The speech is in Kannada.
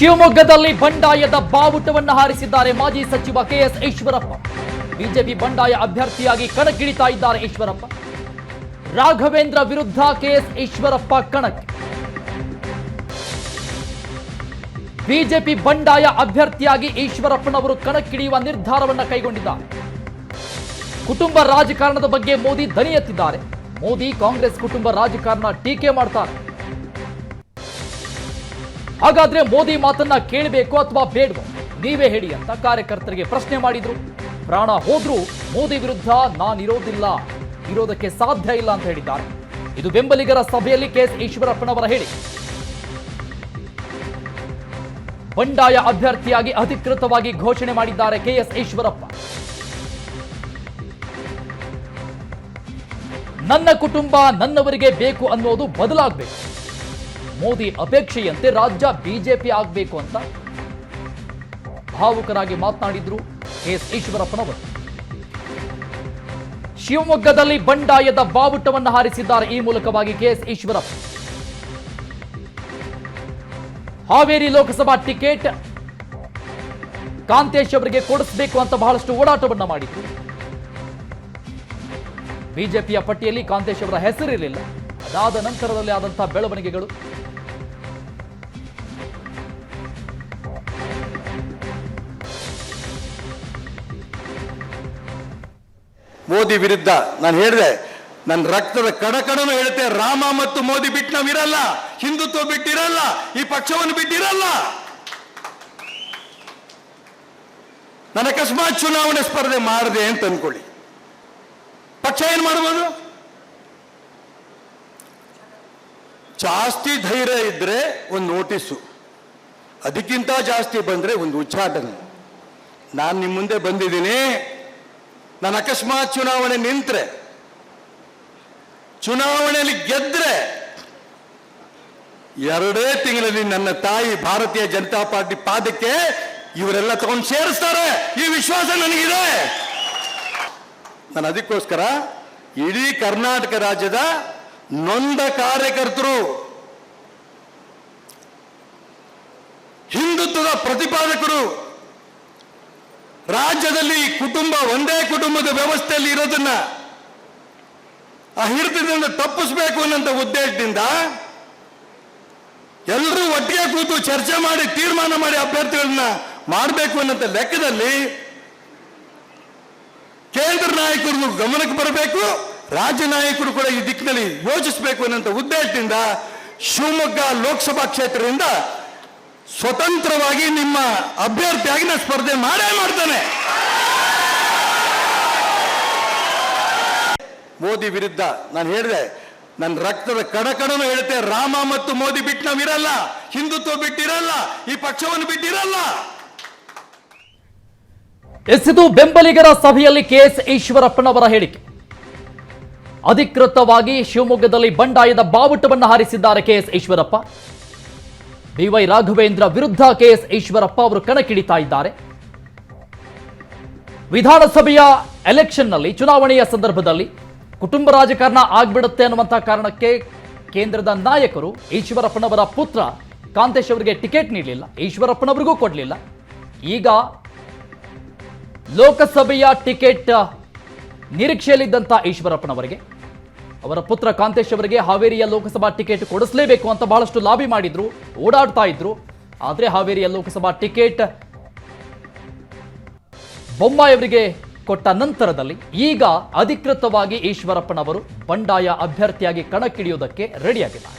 ಶಿವಮೊಗ್ಗದಲ್ಲಿ ಬಂಡಾಯದ ಬಾವುಟವನ್ನು ಹಾರಿಸಿದ್ದಾರೆ ಮಾಜಿ ಸಚಿವ ಕೆಎಸ್ ಈಶ್ವರಪ್ಪ. ಬಿಜೆಪಿ ಬಂಡಾಯ ಅಭ್ಯರ್ಥಿಯಾಗಿ ಕಣಕ್ಕಿಳಿತಾ ಇದ್ದಾರೆ ಈಶ್ವರಪ್ಪ. ರಾಘವೇಂದ್ರ ವಿರುದ್ಧ ಕೆಎಸ್ ಈಶ್ವರಪ್ಪ ಕಣಕ್ಕೆ. ಬಿಜೆಪಿ ಬಂಡಾಯ ಅಭ್ಯರ್ಥಿಯಾಗಿ ಈಶ್ವರಪ್ಪನವರು ಕಣಕ್ಕಿಳಿಯುವ ನಿರ್ಧಾರವನ್ನು ಕೈಗೊಂಡಿದ್ದಾರೆ. ಕುಟುಂಬ ರಾಜಕಾರಣದ ಬಗ್ಗೆ ಮೋದಿ ದನಿ ಎತ್ತಿದ್ದಾರೆ ಮೋದಿ ಕಾಂಗ್ರೆಸ್ ಕುಟುಂಬ ರಾಜಕಾರಣ ಟೀಕೆ ಮಾಡ್ತಾರೆ. ಹಾಗಾದ್ರೆ ಮೋದಿ ಮಾತನ್ನ ಕೇಳಬೇಕು ಅಥವಾ ಬೇಡವೋ? ನೀವೇ ಹೇಳಿ ಅಂತ ಕಾರ್ಯಕರ್ತರಿಗೆ ಪ್ರಶ್ನೆ ಮಾಡಿದ್ರು. ಪ್ರಾಣ ಹೋದ್ರೂ ಮೋದಿ ವಿರುದ್ಧ ನಾನಿರೋದಿಲ್ಲ ಇರೋದಕ್ಕೆ ಸಾಧ್ಯ ಇಲ್ಲ ಅಂತ ಹೇಳಿದ್ದಾರೆ. ಇದು ಬೆಂಬಲಿಗರ ಸಭೆಯಲ್ಲಿ ಕೆಎಸ್ ಈಶ್ವರಪ್ಪನವರ ಹೇಳಿ. ಬಂಡಾಯ ಅಭ್ಯರ್ಥಿಯಾಗಿ ಅಧಿಕೃತವಾಗಿ ಘೋಷಣೆ ಮಾಡಿದ್ದಾರೆ ಕೆಎಸ್ ಈಶ್ವರಪ್ಪ. ನನ್ನ ಕುಟುಂಬ ನನ್ನವರಿಗೆ ಬೇಕು ಅನ್ನೋದು ಬದಲಾಗಬೇಕು. ಮೋದಿ ಅಪೇಕ್ಷೆಯಂತೆ ರಾಜ್ಯ ಬಿಜೆಪಿ ಆಗಬೇಕು ಅಂತ ಭಾವುಕರಾಗಿ ಮಾತನಾಡಿದ್ರು ಎಸ್ ಈಶ್ವರಪ್ಪನವರು. ಶಿವಮೊಗ್ಗದಲ್ಲಿ ಬಂಡಾಯದ ಬಾವುಟವನ್ನು ಹಾರಿಸಿದ್ದಾರೆ ಈ ಮೂಲಕವಾಗಿ ಕೆಎಸ್ ಈಶ್ವರಪ್ಪ. ಹಾವೇರಿ ಲೋಕಸಭಾ ಟಿಕೆಟ್ ಕಾಂತೇಶ್ ಅವರಿಗೆ ಕೊಡಿಸಬೇಕು ಅಂತ ಬಹಳಷ್ಟು ಓಡಾಟವನ್ನು ಮಾಡಿದ್ರು. ಬಿಜೆಪಿಯ ಪಟ್ಟಿಯಲ್ಲಿ ಕಾಂತೇಶ್ ಅವರ ಹೆಸರಿರಲಿಲ್ಲ. ಅದಾದ ನಂತರದಲ್ಲಿ ಆದಂತಹ ಬೆಳವಣಿಗೆಗಳು ಮೋದಿ ವಿರುದ್ಧ ನಾನು ಹೇಳಿದೆ, ನನ್ನ ರಕ್ತದ ಕಡಕಡನು ಹೇಳುತ್ತೆ, ರಾಮ ಮತ್ತು ಮೋದಿ ಬಿಟ್ಟು ನಾವಿರಲ್ಲ ಹಿಂದುತ್ವ ಬಿಟ್ಟಿರಲ್ಲ ಈ ಪಕ್ಷವನ್ನು ಬಿಟ್ಟಿರಲ್ಲ ನಾನು ಅಕಸ್ಮಾತ್ ಚುನಾವಣೆ ಸ್ಪರ್ಧೆ ಮಾಡಿದೆ ಅಂತ ಅನ್ಕೊಳ್ಳಿ. ಪಕ್ಷ ಏನ್ ಮಾಡ್ಬೋದು? ಜಾಸ್ತಿ ಧೈರ್ಯ ಇದ್ರೆ ಒಂದು ನೋಟಿಸು, ಅದಕ್ಕಿಂತ ಜಾಸ್ತಿ ಬಂದ್ರೆ ಒಂದು ಉಚ್ಚಾಟನೆ. ನಾನು ನಿಮ್ಮ ಮುಂದೆ ಬಂದಿದ್ದೀನಿ ನಾನು ಅಕಸ್ಮಾತ್ ಚುನಾವಣೆ ನಿಂತ್ರೆ, ಚುನಾವಣೆಯಲ್ಲಿ ಗೆದ್ರೆ ಎರಡೇ ತಿಂಗಳಲ್ಲಿ ನನ್ನ ತಾಯಿ ಭಾರತೀಯ ಜನತಾ ಪಾರ್ಟಿ ಪಾದಕ್ಕೆ ಇವರೆಲ್ಲ ತಗೊಂಡು ಸೇರಿಸ್ತಾರೆ. ಈ ವಿಶ್ವಾಸ ನನಗಿದೆ. ನಾನು ಅದಕ್ಕೋಸ್ಕರ ಇಡೀ ಕರ್ನಾಟಕ ರಾಜ್ಯದ ನೊಂದ ಕಾರ್ಯಕರ್ತರು ಹಿಂದುತ್ವದ ಪ್ರತಿಪಾದಕರು ರಾಜ್ಯದಲ್ಲಿ ಕುಟುಂಬ ಒಂದೇ ಕುಟುಂಬದ ವ್ಯವಸ್ಥೆಯಲ್ಲಿ ಇರೋದನ್ನ ಆ ಹಿಡಿತದಿಂದ ತಪ್ಪಿಸ್ಬೇಕು ಅನ್ನೋಂಥ ಉದ್ದೇಶದಿಂದ ಎಲ್ಲರೂ ಒಟ್ಟಿಗೆ ಕೂತು ಚರ್ಚೆ ಮಾಡಿ ತೀರ್ಮಾನ ಮಾಡಿ ಅಭ್ಯರ್ಥಿಗಳನ್ನ ಮಾಡಬೇಕು ಅನ್ನೋಂಥ ಲೆಕ್ಕದಲ್ಲಿ ಕೇಂದ್ರ ನಾಯಕರು ಗಮನಕ್ಕೆ ಬರಬೇಕು, ರಾಜ್ಯ ನಾಯಕರು ಕೂಡ ಈ ದಿಕ್ಕಿನಲ್ಲಿ ಯೋಚಿಸಬೇಕು ಅನ್ನೋಂಥ ಉದ್ದೇಶದಿಂದ ಶಿವಮೊಗ್ಗ ಲೋಕಸಭಾ ಕ್ಷೇತ್ರದಿಂದ ಸ್ವತಂತ್ರವಾಗಿ ನಿಮ್ಮ ಅಭ್ಯರ್ಥಿಯಾಗಿ ನಾನು ಸ್ಪರ್ಧೆ ಮಾಡೇ ಮಾಡ್ತಾನೆ. ಮೋದಿ ವಿರುದ್ಧ ನಾನು ಹೇಳಿದೆ, ನನ್ನ ರಕ್ತದ ಕಡಕಡನು ಹೇಳುತ್ತೆ ರಾಮ ಮತ್ತು ಮೋದಿ ಬಿಟ್ಟು ನಾವಿರಲ್ಲ ಹಿಂದುತ್ವ ಬಿಟ್ಟಿರಲ್ಲ ಈ ಪಕ್ಷವನ್ನು ಬಿಟ್ಟಿರಲ್ಲ ಎಸೆದು ಬೆಂಬಲಿಗರ ಸಭೆಯಲ್ಲಿ ಕೆಎಸ್ ಈಶ್ವರಪ್ಪನವರ ಹೇಳಿಕೆ. ಅಧಿಕೃತವಾಗಿ ಶಿವಮೊಗ್ಗದಲ್ಲಿ ಬಂಡಾಯದ ಬಾವುಟವನ್ನು ಹಾರಿಸಿದ್ದಾರೆ K S Eshwarappa. B Y Raghavendra ವಿರುದ್ಧ ಕೆಎಸ್ ಈಶ್ವರಪ್ಪ ಅವರು ಕಣಕ್ಕಿಳಿತಾ ಇದ್ದಾರೆ. ವಿಧಾನಸಭೆಯ ಎಲೆಕ್ಷನ್ನಲ್ಲಿ, ಚುನಾವಣೆಯ ಸಂದರ್ಭದಲ್ಲಿ ಕುಟುಂಬ ರಾಜಕಾರಣ ಆಗ್ಬಿಡುತ್ತೆ ಅನ್ನುವಂತಹ ಕಾರಣಕ್ಕೆ ಕೇಂದ್ರದ ನಾಯಕರು ಈಶ್ವರಪ್ಪನವರ ಪುತ್ರ ಕಾಂತೇಶ್ ಅವರಿಗೆ ಟಿಕೆಟ್ ನೀಡಲಿಲ್ಲ, ಈಶ್ವರಪ್ಪನವರಿಗೂ ಕೊಡಲಿಲ್ಲ. ಈಗ ಲೋಕಸಭೆಯ ಟಿಕೆಟ್ ನಿರೀಕ್ಷೆಯಲ್ಲಿದ್ದಂಥ ಈಶ್ವರಪ್ಪನವರಿಗೆ ಅವರ ಪುತ್ರ ಕಾಂತೇಶ್ ಅವರಿಗೆ ಹಾವೇರಿಯ ಲೋಕಸಭಾ ಟಿಕೆಟ್ ಕೊಡಿಸಲೇಬೇಕು ಅಂತ ಬಹಳಷ್ಟು ಲಾಬಿ ಮಾಡಿದ್ರು, ಓಡಾಡ್ತಾ ಇದ್ರು. ಆದರೆ ಹಾವೇರಿಯ ಲೋಕಸಭಾ ಟಿಕೆಟ್ ಬೊಮ್ಮಾಯಿ ಅವರಿಗೆ ಕೊಟ್ಟ ನಂತರದಲ್ಲಿ ಈಗ ಅಧಿಕೃತವಾಗಿ ಈಶ್ವರಪ್ಪನವರು ಬಂಡಾಯ ಅಭ್ಯರ್ಥಿಯಾಗಿ ಕಣಕ್ಕಿಳಿಯುವುದಕ್ಕೆ ರೆಡಿಯಾಗಿದ್ದಾರೆ